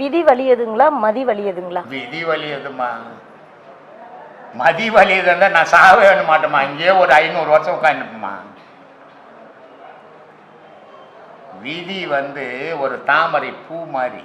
விதி வலியதுங்களா மதி வலியதுங்களா விதி வலியதுமா மதி வலியதுன்னா நான் சாவே வேண மாட்டேம்மா. இங்கேயே ஒரு ஐநூறு வருஷம் உட்காந்துப்போமா விதி வந்து ஒரு தாமரை பூ மாதிரி.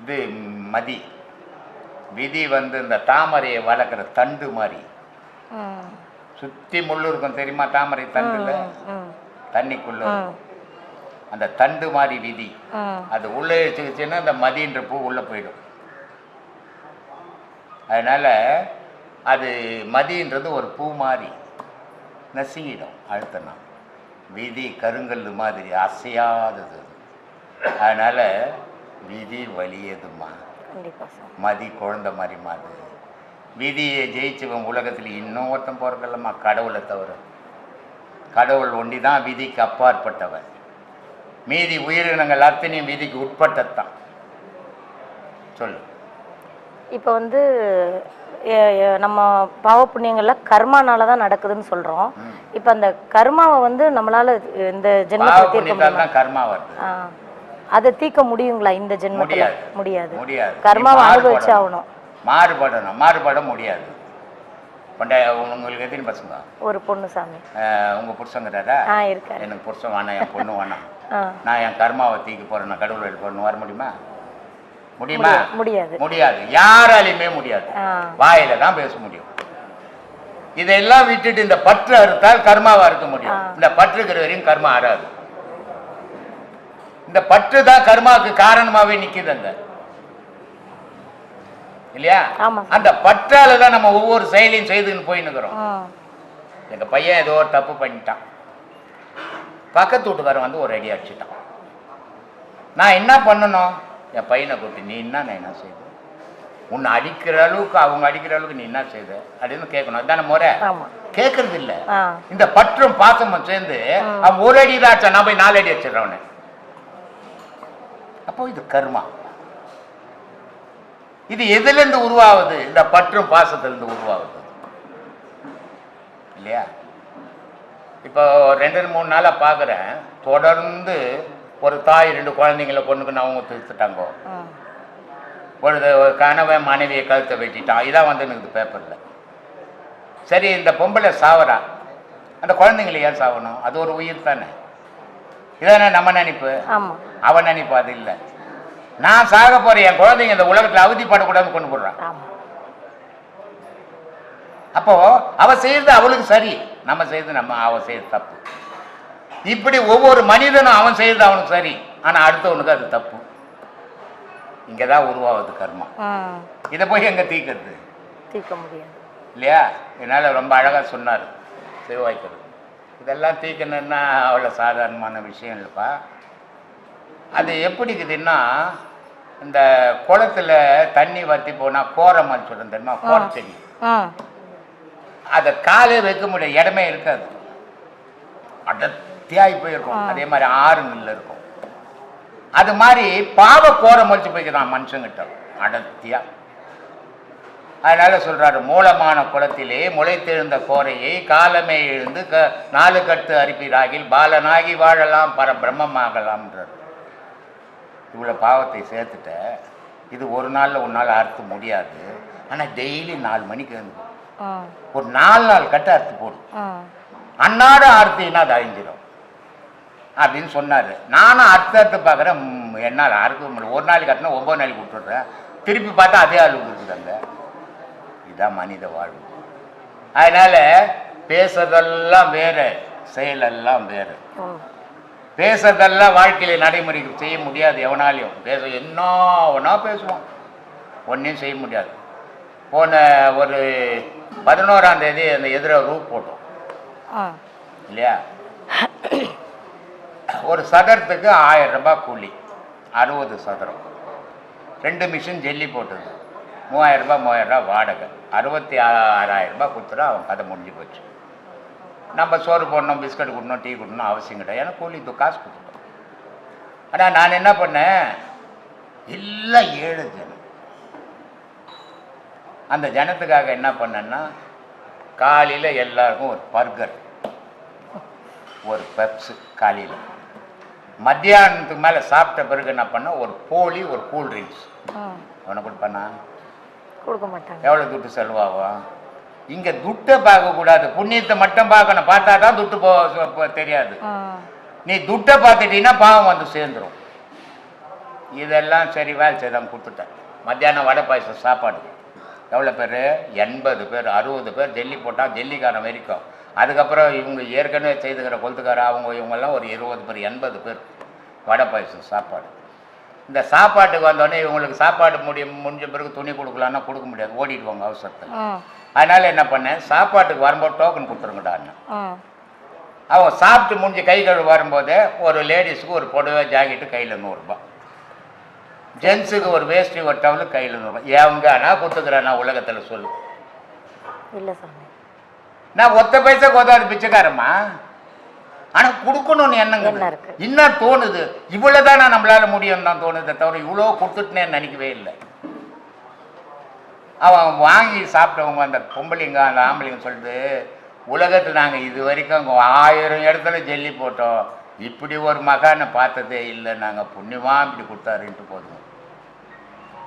இது மதி. விதி வந்து இந்த தாமரையை வளர்க்குற தண்டு மாதிரி. சுத்தி முள்ளு இருக்கும் தெரியுமா தாமரை தண்டுல? தண்ணிக்குள்ள. அந்த தண்டு மாதிரி விதி. அது உள்ளே வச்சுக்கிச்சுன்னா அந்த மதின்ற பூ உள்ளே போயிடும். அதனால் அது மதின்றது ஒரு பூ மாதிரி நசுங்கிடும் அழுத்தனா விதி கருங்கல் மாதிரி அசையாதது. அதனால் விதி வலியதுமா மதி குழந்த மாதிரி மாதிரி விதியை ஜெயிச்சவன் உலகத்தில் இன்னும் ஒருத்தன் பிறக்கலம்மா கடவுளை தவிர. கடவுள் ஒண்டி தான் விதிக்கு அப்பாற்பட்டவன். மீதி உயிரினங்கள் அத்தனையும் விதிக்கு உட்பட்டத்தான். சொல்லு. இப்போ வந்து நம்ம பாவ புண்ணியங்கள்லாம் கர்மானால தான் நடக்குதுன்னு சொல்றோம். ம். இப்போ அந்த கர்மாவை வந்து நம்மளால இந்த ஜென்மத்தில் தீர்க்க கர்மா வருது. அதை தீர்க்க முடியுங்களா இந்த ஜென்மத்தில்? முடியாது. முடியாது. கர்மாவை அனுபவிச்சு. ஆகணும். மாறுபடணும். மாறுபட முடியாது. பண்டைய உங்களுக்கு எத்தனை பசங்க? ஒரு பொண்ணு சாமி. அஹ், உங்க புருஷங்கிறாரா? ஆ இருக்காரு. எனக்கு புருஷன் வேணாம் என் பொண்ணு வேணாம். நான் என் கர்மாவை தீக்க போறேன் நான் கடவுள் எடுப்பேன் வர முடியுமா? முடியுமா? முடியாது முடியாது. யாராலையுமே முடியாது. வாயில தான் பேச முடியும். இதெல்லாம் விட்டுட்டு இந்த பற்று அறுத்தால் கர்மாவா இருக்க முடியும். இந்த பற்று இருக்கிற வரையும் கர்மா ஆறாது. இந்த பற்று தான் கர்மாவுக்கு காரணமாவே நிக்குது அங்க இல்லையா. அந்த பற்றால தான் நம்ம ஒவ்வொரு செயலையும் செய்துன்னு போயின்னு இருக்கிறோம். எங்க பையன் ஏதோ ஒரு தப்பு பண்ணிட்டான். பக்கத்து வீட்டுக்காரன் வந்து ஒரு அடி அடிச்சிட்டான். நான் என்ன பண்ணணும்? என் பையனை கூப்பிட்டு நீ என்ன நான் என்ன செய்த? உன்னை அடிக்கிற அளவுக்கு அவங்க அடிக்கிற அளவுக்கு நீ என்ன செய்த? அப்படின்னு கேட்கணும். அதான முறை? கேட்கறது இல்ல. இந்த பற்றும் பாசமும் சேர்ந்து அவன் ஒரு அடி தான் அடிச்சான், நான் போய் நாலு அடி வச்சிடறவனே அப்போ இது கர்மா. இது எதுல இருந்து உருவாகுது? இந்த பற்றும் பாசத்திலிருந்து உருவாகுது. இல்லையா? இப்போ ரெண்டு மூணு நாளா பார்க்குறேன் தொடர்ந்து ஒரு தாய் ரெண்டு குழந்தைங்கள பொண்ணுக்கு அவங்க திருத்துட்டாங்க ஒரு கணவன் மனைவியை கழுத்தை வெட்டிட்டான். இதான் வந்து எனக்கு பேப்பரில். சரி இந்த பொம்பளை சாவறா. அந்த குழந்தைங்களை ஏன் சாவணும்? அது ஒரு உயிர் தானே. இதானே நம்ம நினைப்பு? அவன் நினைப்பு அது இல்லை. நான் சாக போறேன். என் குழந்தைங்க இந்த உலகத்தில் அவதிப்படக்கூடாதுன்னு கொண்டு போடுறான். அப்போ அவ செய்யறது அவளுக்கு சரி. நம்ம செய்யறது நம்ம அவ செய்யறது தப்பு. இப்படி ஒவ்வொரு மனிதனும் அவன் செய்யறது அவனுக்கு சரி. ஆனா அடுத்தவனுக்கு அது தப்பு. இங்கதான் உருவாகுது கர்மம் இதை போய் எங்க தீக்கிறது? தீர்க்க முடியாது. இல்லையா? என்னால் ரொம்ப அழகாக சொன்னார். சிவவாய்க்கிறது இதெல்லாம் தீக்கணுன்னா அவ்வளோ சாதாரணமான விஷயம் இல்லைப்பா. அது எப்படி இருக்குதுன்னா இந்த குளத்துல தண்ணி வற்றி போனால் கோரமான்னு சொல்கிறேன் தெரியுமா? கோர செடி ம் அதை காலே வைக்க முடியாது இடமே இருக்காது. அடர்த்தியாகி போயிருக்கும். அதே மாதிரி ஆறுங்கள்ல இருக்கும். அது மாதிரி பாவ கோரம் வச்சு போய்க்கிறான் மனுஷங்கிட்ட. அடர்த்தியா. அதனால சொல்றாரு மூலமான குளத்திலே முளைத்தெழுந்த கோரையை காலமே எழுந்து க நாலு கட்டு அரிப்பிராகில் பாலனாகி வாழலாம் பர பிரம்மமாகலாம்ன்றார் இவ்வளோ பாவத்தை சேர்த்துட்ட. இது ஒரு நாளில் ஒரு நாள் அறுத்து முடியாது. ஆனால் டெய்லி நாலு மணிக்கு எழுந்து ம் ஒரு நாலு நாள் கட்டு அறுத்து போடும் அன்னாட அறுத்தினா அது அழிஞ்சிடும் அப்படின்னு சொன்னார். நானும் அறுத்து அறுத்து பார்க்குறேன். என்னால் அறுக்க முடியல. ஒரு நாளைக்கு அறுத்துனா ஒம்பது நாளைக்கு விட்டுடுறேன் திருப்பி பார்த்தா அதே அளவுக்கு இருக்குதாங்க இதுதான் மனித வாழ்வு. அதனால பேசுறதெல்லாம் வேற செயலெல்லாம் வேற. பேசுறதெல்லாம் வாழ்க்கையில நடைமுறைக்கு செய்ய முடியாது எவனாலையும். பேச என்ன ஒன்றா பேசுவான். ஒன்றையும் செய்ய முடியாது. போன ஒரு பதினோராம் தேதி அந்த எதிர ரூப் போட்டோம். இல்லையா? ஒரு சதுரத்துக்கு ஆயிரம் ரூபாய் கூலி. அறுபது சதுரம். ரெண்டு மிஷின் ஜெல்லி போட்டது. மூவாயிரம் ரூபாய் மூவாயிரம் ரூபாய் வாடகை. அறுபத்தி ஆறாயிரம் ரூபாய் கொடுத்துட்டா அவன் கதை முடிஞ்சு போச்சு. நம்ம சோறு போடணும் பிஸ்கட் கொடுக்கணும் டீ கொடுக்கணும் அவசியம் கிடையாது. ஏன்னா கூலி இது காசு கொடுத்துட்டோம். ஆனால் நான் என்ன பண்ணேன்? எல்லாம் ஏழை ஜனம் அந்த ஜனத்துக்காக என்ன பண்ணேன்னா காலையில் எல்லாருக்கும் ஒரு பர்கர். ஒரு பெப்ஸு காலையில். மத்தியானத்துக்கு மேலே சாப்பிட்ட பிறகு என்ன பண்ணேன் ஒரு போலி ஒரு கூல் ட்ரிங்க்ஸ் ம் அவனை கொடுப்பேனா கொடுக்க மாட்டாங்க. எவ்வளோ துட்டு செலவாகும் இங்கே துட்டை பார்க்கக்கூடாது புண்ணியத்தை மட்டும் பார்க்கணும். பார்த்தா தான் துட்டு போ தெரியாது. நீ துட்டை பார்த்துட்டீங்கன்னா பாவம் வந்து சேர்ந்துரும். இதெல்லாம் சரி வேலை செய்தான் கொடுத்துட்டேன். மத்தியானம் வடை பாயசம் சாப்பாடு. எவ்வளோ பேர்? எண்பது பேர் அறுபது பேர் ஜெல்லி போட்டால் ஜெல்லிக்காரன் வரைக்கும் அதுக்கப்புறம் இவங்க ஏற்கனவே செய்துக்கிற கொளுத்துக்கார? அவங்க இவங்கெல்லாம் ஒரு இருபது பேர் எண்பது பேர் வடை பாயசம் சாப்பாடு. இந்த சாப்பாட்டுக்கு வந்தோடனே இவங்களுக்கு சாப்பாடு முடிய முடிஞ்ச பிறகு துணி கொடுக்கலான்னா கொடுக்க முடியாது. ஓடிடுவாங்க அவசரத்தில். அதனால் என்ன பண்ணேன் சாப்பாட்டுக்கு வரும்போது டோக்கன் கொடுத்துருங்கடான்னு அவங்க சாப்பிட்டு முடிஞ்சு கை கழுவு வரும்போதே ஒரு லேடிஸுக்கு ஒரு புடவை ஜாக்கெட்டு கையில் நூறுரூபா ஜென்ஸுக்கு ஒரு வேஷ்டி ஒரு டவுலு கையில் நூறுரூபா எவங்க நான் கொடுத்துக்கிறேன் நான் உலகத்தில் சொல்லு. இல்லை சாமி. நான் ஒத்த பைசா கோதாது பிச்சைக்காரம்மா. ஆனால் கொடுக்கணும்னு எண்ணங்க. இன்னும் தோணுது? இவ்வளோதான் நான் நம்மளால முடியும் தான் தோணுதே தவிர இவ்வளோ கொடுத்துட்டுனே நினைக்கவே இல்லை. அவன் வாங்கி சாப்பிட்டவங்க அந்த பொம்பளைங்க அந்த ஆம்பளைங்க சொல்லுது உலகத்தில் நாங்கள் இது வரைக்கும் ஆயிரம் இடத்துல ஜெல்லி போட்டோம். இப்படி ஒரு மகானை பார்த்ததே இல்லை நாங்கள் புண்ணியமாக இப்படி கொடுத்தாருன்ட்டு போதும்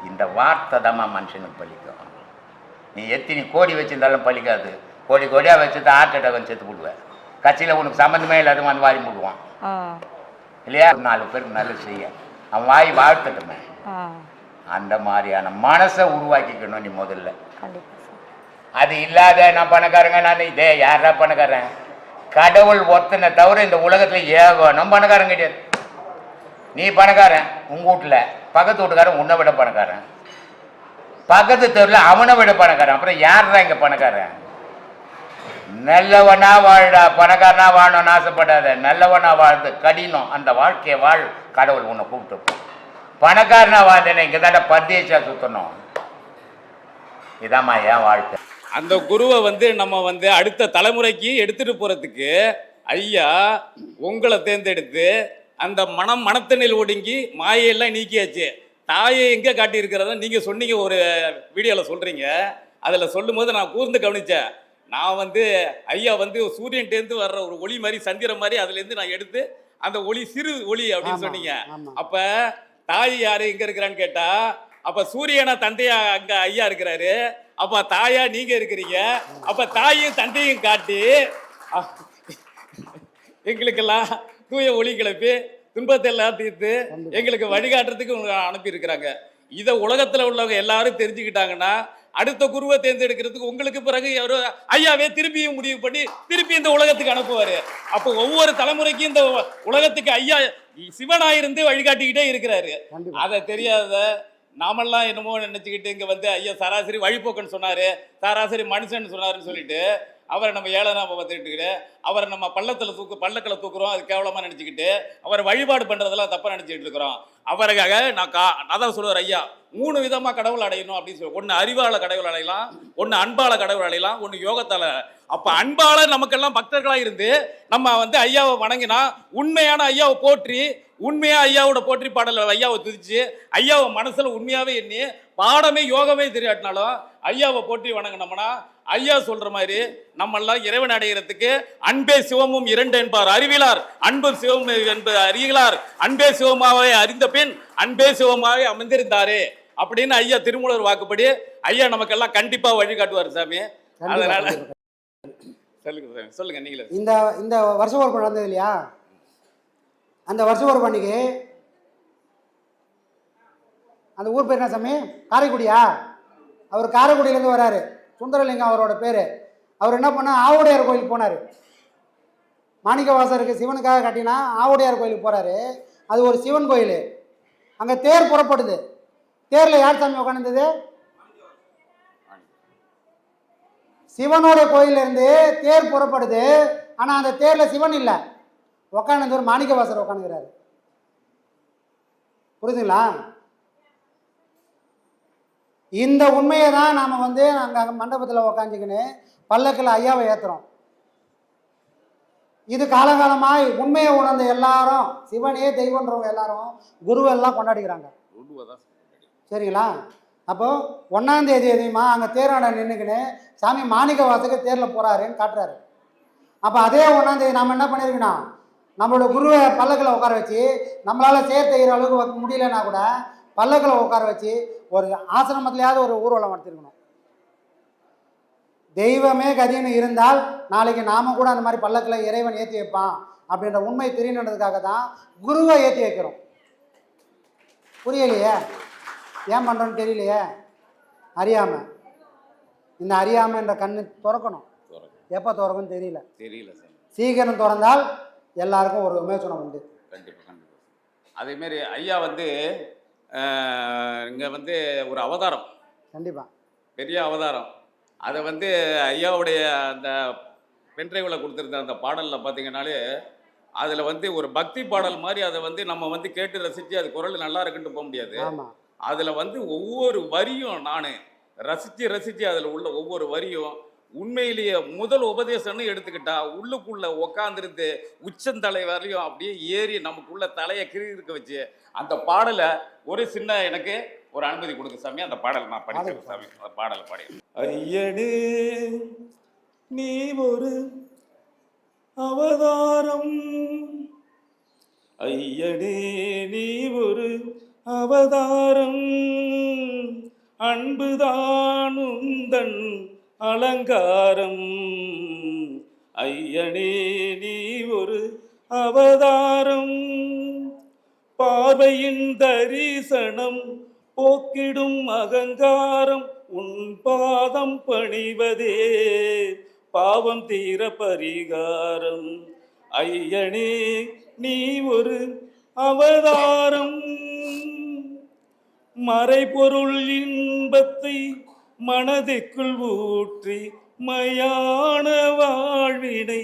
இந்த வார்த்தை தாம்மா மனுஷனுக்கு பலிக்கும் நீ எத்தனை கோடி வச்சிருந்தாலும் பலிக்காது கோடி கோடியாக வச்சுட்டு ஹார்ட் அட்டாக் வந்து செத்து போடுவேன் கட்சியில் உனக்கு சம்மந்தமே இல்லாத வந்து வாரி போடுவான். ம் இல்லையா? நாலு பேருக்கு நல்லது செய்ய. அவன் வாய் வாழ்த்தட்டுமே. அந்த மாதிரியான மனசை உருவாக்கிக்கணும் நீ முதல்ல. அது இல்லாத நான் பணக்காரங்க? நான் இதே யாரா பணக்காரன்? கடவுள் ஒருத்தனை தவிர இந்த உலகத்தில் ஏகணும் பணக்காரன் கிடையாது நீ பணக்காரன் உங்க வீட்டில். பக்கத்து வீட்டுக்காரன் உன்னை விட பணக்காரன். பக்கத்து தெருவில் அவனை விட பணக்காரன். அப்புறம் யார் தான் இங்கே பணக்காரன்? நல்லவனா வாழ்டா பணக்காரனா வாழணும்னு ஆசைப்படாத. நல்லவனா வாழ்ந்து கடினம். அந்த வாழ்க்கையை வாழ் கடவுள் உன்னை கூப்பிட்டு பணக்காரனா வாழ்ந்தேனே இங்கே தாண்டா பர்தேசியா சுற்றணும் இதாம்மா என் வாழ்க்கை. அந்த குருவை வந்து நம்ம வந்து அடுத்த தலைமுறைக்கு எடுத்துட்டு போறதுக்கு ஐயா உங்களை தேர்ந்தெடுத்து அந்த மனம் மனத்தனில் ஒடுங்கி மாயையெல்லாம் நீக்கியாச்சு. தாயை எங்கே காட்டியிருக்கிறத நீங்கள் சொன்னீங்க ஒரு வீடியோவில் சொல்கிறீங்க அதில் சொல்லும்போது நான் கூர்ந்து கவனித்தேன் நான் வந்து ஐயா வந்து சூரியன்டேருந்து வர்ற ஒரு ஒளி மாதிரி சந்திரன் மாதிரி அதுலேருந்து நான் எடுத்து அந்த ஒளி சிறு ஒளி அப்படின்னு சொன்னீங்க. அப்ப தாய் யாரு எங்க இருக்கிறான்னு கேட்டா அப்ப சூரியனா தந்தையா அங்க ஐயா இருக்கிறாரு. அப்ப தாயா நீங்க இருக்கிறீங்க. அப்ப தாயும் தந்தையும் காட்டி எங்களுக்கெல்லாம் தூய ஒளி கிளப்பி துன்பத்தை எல்லாம் தீர்த்து எங்களுக்கு வழிகாட்டுறதுக்கு அனுப்பி இருக்கிறாங்க இதை உலகத்துல உள்ளவங்க எல்லாரும் தெரிஞ்சுக்கிட்டாங்கன்னா அடுத்த குருவை தேர்ந்தெடுக்கிறதுக்கு உங்களுக்கு பிறகு ஒரு ஐயாவே திருப்பியும் முடிவு பண்ணி திருப்பி இந்த உலகத்துக்கு அனுப்புவாரு. அப்போ ஒவ்வொரு தலைமுறைக்கும் இந்த உலகத்துக்கு ஐயா சிவனாயிருந்து வழிகாட்டிக்கிட்டே இருக்கிறாரு. அதை தெரியாத நாமெல்லாம் என்னமோ நினைச்சுக்கிட்டு இங்க வந்து ஐயா சராசரி வழிபோக்கன்னு சொன்னாரு சராசரி மனுஷன் சொன்னாருன்னு சொல்லிட்டு அவரை நம்ம ஏழனாக பார்த்துக்கிட்டு அவரை நம்ம பள்ளத்தில் தூக்கு பள்ளக்கில் தூக்குறோம். அது கேவலமாக நினச்சிக்கிட்டு அவரை வழிபாடு பண்ணுறதெல்லாம் தப்பாக நினச்சிக்கிட்டு இருக்கிறோம். அவருக்காக நான் கா அதான் சொல்லுவார் ஐயா மூணு விதமாக கடவுள் அடையணும் அப்படின்னு சொல்லி ஒன்று அறிவால கடவுள் அடையலாம் ஒன்று அன்பால கடவுள் அடையலாம் ஒன்று யோகத்தால். அப்போ அன்பால் நமக்கெல்லாம் பக்தர்களாக இருந்து நம்ம வந்து ஐயாவை வணங்கினா உண்மையான ஐயாவை போற்றி உண்மையாக ஐயாவோட போற்றி பாடல ஐயாவை துதிச்சு ஐயாவை மனசில் உண்மையாகவே எண்ணி பாடமே யோகமே தெரியாட்டினாலும் ஐயாவை போற்றி வணங்கினோம்னா ஐயா சொல்ற மாதிரி நம்ம எல்லாம் இறைவன் அடைகிறதுக்கு அன்பே சிவமும் இரண்டு என்பார். அறிவிலார். அன்பும் சிவம் என்பது அறிகிறார். அன்பே சிவமாவே அறிந்த பின் அன்பே சிவமாவே அமர்ந்திருந்தாரே அப்படின்னு ஐயா திருமூலர் வாக்குப்படி ஐயா நமக்கெல்லாம் கண்டிப்பா வழி காட்டுவார் சாமி அதனால. சொல்லுங்க சாமி சொல்லுங்க நீங்களே இந்த இந்த வருஷ ஒரு நடந்தது இல்லையா? அந்த வருஷ ஒரு பண்டிகை. அந்த ஊர் பேர் என்ன சாமி? காரைக்குடியா? அவர் காரைக்குடியிலேருந்து வராரு. சுந்தரலிங்கம் அவரோட பேர். அவர் என்ன பண்ணால் ஆவுடையார் கோயிலுக்கு போனார். மாணிக்கவாசருக்கு சிவனுக்காக கட்டினா ஆவுடையார் கோயிலுக்கு போகிறாரு அது ஒரு சிவன் கோயில். அங்கே தேர் புறப்படுது. தேரில் யார் சாமி உட்காந்துருந்தது சிவனோட கோயிலேருந்து தேர் புறப்படுது. ஆனால் அந்த தேரில் சிவன் இல்லை. உட்காந்து மாணிக்கவாசர் உட்காந்துக்கிறாரு புரியுதுங்களா இந்த உண்மையை தான் நாம் வந்து அங்கே மண்டபத்தில் உக்காந்துக்கின்னு பல்லக்கில் ஐயாவை ஏற்றுறோம் இது காலகாலமாக உண்மையை உணர்ந்த எல்லாரும் சிவனே தெய்வன்றவங்க எல்லாரும் குருவெல்லாம் கொண்டாடிக்கிறாங்க. சரிங்களா? அப்போது ஒன்றாந்தேதி எதையுமா அங்கே தேரோட நின்றுக்கின்னு சாமி மாணிக்க வாசக்கு தேரில் போகிறாருன்னு காட்டுறாரு. அப்போ அதே ஒன்றாந்தேதி நாம் என்ன பண்ணியிருக்கணும் நம்மளோட குருவை பல்லக்கில் உட்கார வச்சு நம்மளால் சேர் அளவுக்கு வைக்க முடியலன்னா கூட பல்லக்கில் உட்கார வச்சு ஒரு ஆசிரமத்திலேயாவது ஒரு ஊர்வலம் நடத்திருக்கணும். தெய்வமே கதின்னு இருந்தால் நாளைக்கு நாம கூட அந்த மாதிரி பல்லக்கில் இறைவன் ஏற்றி வைப்பான் அப்படின்ற உண்மை தெரியணுன்றதுக்காக தான் குருவை ஏற்றி வைக்கிறோம். புரியலையே? ஏன் பண்ணுறோன்னு தெரியலையே? அறியாமல் இந்த அறியாமைன்ற கண்ணு திறக்கணும். எப்போ திறக்கும்னு தெரியல. தெரியல சாமி சீக்கிரம் திறந்தால் எல்லாருக்கும் ஒரு விமோசனம் உண்டு. கண்டிப்பாக கண்டிப்பாக அதேமாரி ஐயா வந்து இங்கே வந்து ஒரு அவதாரம். கண்டிப்பாக பெரிய அவதாரம். அதை வந்து ஐயாவுடைய அந்த பென்ட்ரைவில் கொடுத்துருந்த அந்த பாடலில் பார்த்தீங்கன்னாலே அதில் வந்து ஒரு பக்தி பாடல் மாதிரி அதை வந்து நம்ம வந்து கேட்டு ரசித்து அது குரல் நல்லா இருக்குன்ட்டு போக முடியாது. அதில் வந்து ஒவ்வொரு வரியும் நான் ரசித்து ரசித்து அதில் உள்ள ஒவ்வொரு வரியும் உண்மையிலேயே முதல் உபதேசம்னு எடுத்துக்கிட்டா உள்ளுக்குள்ள உக்காந்துருந்து உச்சந்தலை வரையும் அப்படியே ஏறி நமக்குள்ள தலையை கிறுக்க வச்சு அந்த பாடலை ஒரு சின்ன எனக்கு ஒரு அனுமதி கொடுங்க சாமி. அந்த பாடல் நான் படிக்கிறேன் சாமி. அந்த பாடலை பாடி. ஐயனே நீ ஒரு அவதாரம். ஐயனே நீ ஒரு அவதாரம். அன்புதான் உந்தன் அலங்காரம். ஐயனே நீ ஒரு அவதாரம். பார்வையின் தரிசனம் போக்கிடும் அகங்காரம் உன் பாதம் பணிவதே. பாவம் தீர பரிகாரம். ஐயனே நீ ஒரு அவதாரம். மறைபொருள் இன்பத்தை மனதிற்குள் ஊற்றி மயான வாழ்வினை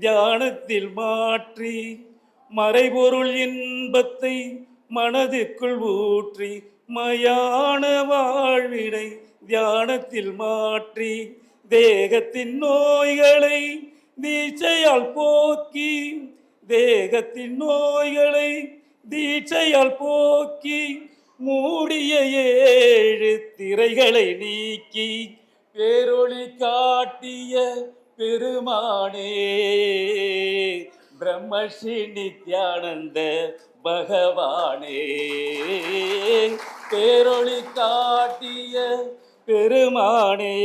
தியானத்தில் மாற்றி மறைபொருள் இன்பத்தை மனதிற்குள் ஊற்றி மயான வாழ்வினை தியானத்தில் மாற்றி தேகத்தின் நோய்களை தீட்சையால் போக்கி தேகத்தின் நோய்களை தீட்சையால் போக்கி மூடிய ஏழு திரைகளை நீக்கி பேரொளி காட்டிய பெருமானே. பிரம்மஸ்ரீ நித்யானந்த பகவானே. பேரொளி காட்டிய பெருமானே.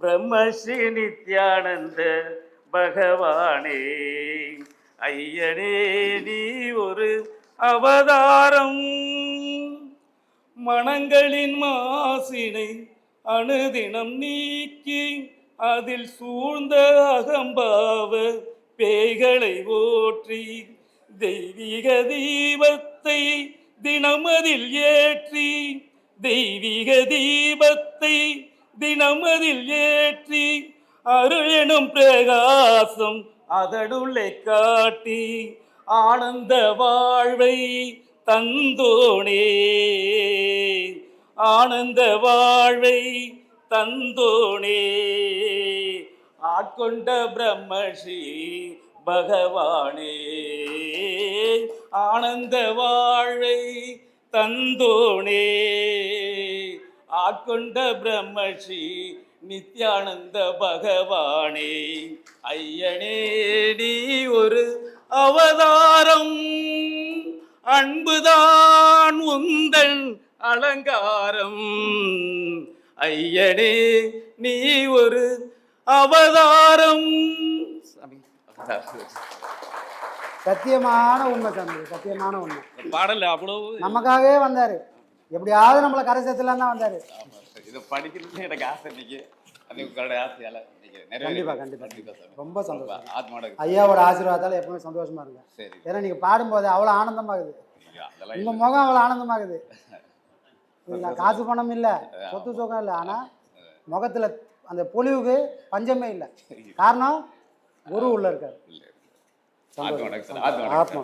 பிரம்மஸ்ரீ நித்யானந்த பகவானே. ஐயனே நீ ஒரு அவதாரம். மனங்களின் மாசினை அணுதினம் நீக்கி அதில் சூழ்ந்த அகம்பாவ பேய்களை ஓற்றி தெய்வீக தீபத்தை தினமதில் ஏற்றி தெய்வீக தீபத்தை தினமதில் ஏற்றி அருள் எனும் பிரகாசம் அதனுள்ளே காட்டி ஆனந்த வாழ்வை தந்தோனே. ஆனந்த வாழ்வை தந்தோனே. ஆட்கொண்ட பிரம்மஸ்ரீ பகவானே. ஆனந்த வாழ்வை தந்தோனே. ஆட்கொண்ட பிரம்மஸ்ரீ நித்யானந்த பகவானே. ஐயனே நீ ஒரு அவதாரம். அன்புதான் உந்தன் அலங்காரம். ஐயனே நீ ஒரு அவதாரம். சத்தியமான உண்மை தம்பி சத்தியமான உண்மை. பாடல் அவ்வளவு நமக்காகவே வந்தார். எப்படியாவது நம்மளை கரை சேர்த்துலாம் தான் வந்தார். இதை படிக்கிறது எனக்கு ஆசை இன்னைக்கு. அது உங்களுடைய ஆசையால. கண்டிப்பா. ரொம்ப சந்தோஷம். ஆத்மாவோட ஐயாவோட ஆசீர்வாதத்தால் எப்பவுமே சந்தோஷமா இருங்க. ஏன்னா நீங்கள் பாடும்போது அவ்வளோ ஆனந்தமாகுது. இல்லை. முகம் அவ்வளோ ஆனந்தமாகுது. காசு பணம் இல்லை. சொத்து சுகம் இல்லை. ஆனால் முகத்தில் அந்த பொலிவுக்கு பஞ்சமே இல்லை. காரணம் குரு உள்ள இருக்கார். ஆத்மா